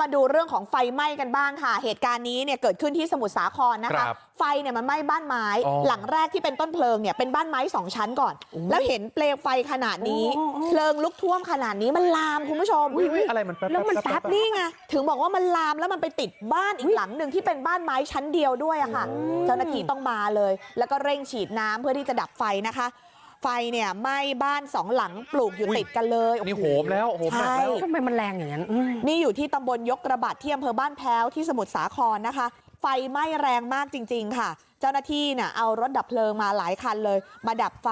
มาดูเรื่องของไฟไหม้กันบ้างค่ะเหตุการณ์นี้เนี่ยเกิดขึ้นที่สมุทรสาครนะคะครับไฟเนี่ยมันไหม้บ้านไม้อ๋อหลังแรกที่เป็นต้นเพลิงเนี่ยเป็นบ้านไม้สองชั้นก่อน แล้วเห็นเปลวไฟขนาดนี้โอ้โอ้เพลิงลุกท่วมขนาดนี้มันลามคุณผู้ชมอุ๊ยอุ๊ยอะไรมันแป๊บแล้วมันป๊บแป๊บป๊บนี่ไงถึงบอกว่ามันลามแล้วมันไปติดบ้านอีกหลังหนึ่งที่เป็นบ้านไม้ชั้นเดียวด้วยอะค่ะ เจ้าหน้าที่ต้องมาเลย แล้วก็เร่งฉีดน้ำเพื่อที่จะดับไฟนะคะ ไฟเนี่ยไหม้บ้านสองหลังปลูกอยู่อุ๊ยติดกันเลยนี่โอ้โหมแล้วโหมหนักแล้วใช่ทำไมมันแรงอย่างนั้นอืมนี่อยู่ที่ตำบลยกระบาดที่อำเภอบ้านแพ้วที่สมุทรสาครนะคะ ไฟไหม้แรงมากจริง ๆ ค่ะ เจ้าหน้าที่เนี่ยเอารถดับเพลิงมาหลายคันเลย มาดับไฟ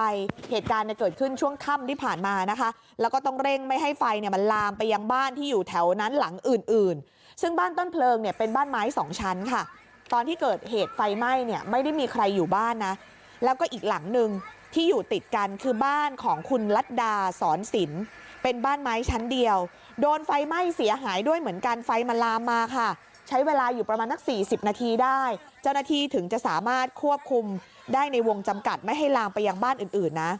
เหตุการณ์เนี่ยเกิดขึ้นช่วงค่ำที่ผ่านมานะคะ แล้วก็ต้องเร่งไม่ให้ไฟเนี่ยมันลามไปยังบ้านที่อยู่แถวนั้นหลังอื่น ๆ ซึ่งบ้านต้นเพลิงเนี่ยเป็นบ้านไม้สองชั้นค่ะ ตอนที่เกิดเหตุไฟไหม้เนี่ยไม่ได้มีใครอยู่บ้านนะแล้วก็อีกหลังหนึ่ง ที่อยู่ติดกันคือบ้านของคุณลัดดาสอนศิลป์เป็นบ้านไม้ชั้นเดียว โดนไฟไหม้เสียหายด้วยเหมือนกันไฟมันลามมาค่ะ ใช้เวลาอยู่ประมาณนัก 40 นาทีได้ เจ้าหน้าที่ถึงจะสามารถควบคุมได้ในวงจำกัดไม่ให้ลามไปยังบ้านอื่นๆนะ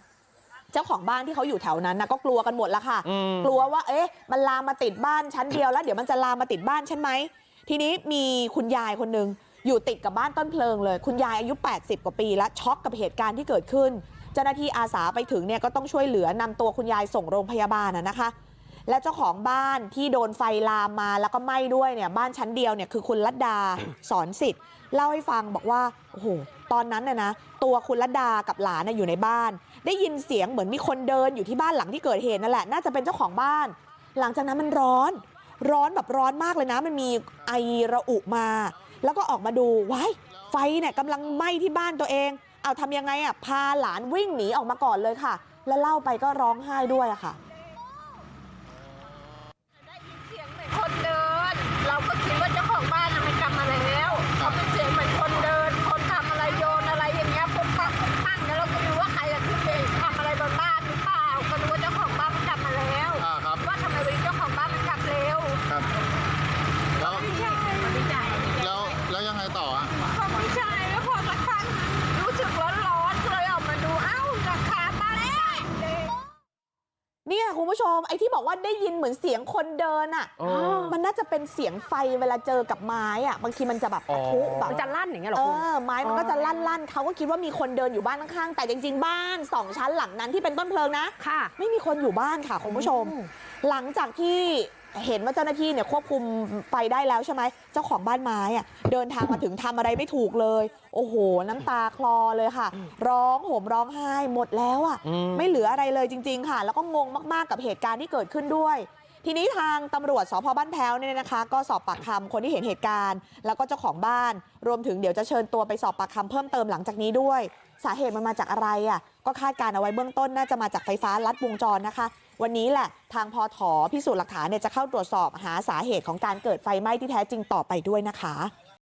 เจ้าของบ้านที่เขาอยู่แถวนั้นนะก็กลัวกันหมดละค่ะอืมกลัวว่า เอ๊ะ มันลามมาติดบ้านชั้นเดียวแล้วเดี๋ยวมันจะลามมาติดบ้านฉันไหม ทีนี้มีคุณยายคนหนึ่งอยู่ติดกับบ้านต้นเพลิงเลย คุณยายอายุ 80 กว่าปีแล้วช็อกกับเหตุการณ์ที่เกิดขึ้น เจ้าหน้าที่อาสาไปถึงเนี่ยก็ต้องช่วยเหลือนำตัวคุณยายส่งโรงพยาบาลนะนะคะและเจ้าของบ้านที่โดนไฟลามมาแล้วก็ไหม้ด้วยเนี่ยบ้านชั้นเดียวเนี่ยคือคุณลัดดาสอนสิทธิ์เล่าให้ฟังบอกว่าโอ้โหตอนนั้นน่ะนะตัวคุณลัดดากับหลานอยู่ในบ้าน ได้ยินเสียงเหมือนมีคนเดินอยู่ที่บ้านหลังที่เกิดเหตุนั่นแหละน่าจะเป็นเจ้าของบ้าน หลังจากนั้นมันร้อน ร้อนแบบร้อนมากเลยนะ มันมีไอระอุมา แล้วก็ออกมาดูว้ายไฟเนี่ยกำลังไหม้ที่บ้านตัวเอง เอาทำยังไงอะพาหลานวิ่งหนีออกมาก่อนเลยค่ะแล้วเล่าไปก็ร้องไห้ด้วยอะค่ะ ผู้ชมไอ้ที่บอกว่าได้ยินเหมือนเสียงคนเดินอะอ๋อมันน่าจะเป็นเสียงไฟเวลาเจอกับไม้อะบางทีมันจะแบบปะทุอ๋อแบบมันจะลั่นอย่างเงี้ยเหรเออคุณอไม้มันก็จะลั่นลั่นๆเขาก็คิดว่ามีคนเดินอยู่บ้านข้างๆแต่จริง ๆ บ้านสองชั้นหลังนั้นที่เป็นต้นเพลิงนะค่ะ ไม่มีคนอยู่บ้านค่ะคุณผู้ชมอืมหลังจากที่ เห็นว่าเจ้าหน้าที่เนี่ยควบคุมไฟได้แล้วใช่ไหมเจ้าของบ้านไม้อะเดินทางมาถึงทำอะไรไม่ถูกเลยโอ้โหน้ำตาคลอเลยค่ะ ร้องห่มร้องไห้หมดแล้วอะอืมไม่เหลืออะไรเลยจริง ๆ ค่ะ แล้วก็งงมากๆกับเหตุการณ์ที่เกิดขึ้นด้วย ทีนี้ทางตำรวจสพบ้านแพ้วเนี่ยนะคะก็สอบปากคำคนที่เห็นเหตุการณ์แล้วก็เจ้าของบ้านรวมถึงเดี๋ยวจะเชิญตัวไปสอบปากคำเพิ่มเติมหลังจากนี้ด้วยสาเหตุมันมาจากอะไรอะก็คาดการณ์เอาไว้เบื้องต้นน่าจะมาจากไฟฟ้าลัดวงจรนะคะ วันนี้แหละทางพอถอพิสูจน์หลักฐานเนี่ยจะเข้าตรวจสอบหาสาเหตุของการเกิดไฟไหม้ที่แท้จริงต่อไปด้วยนะคะ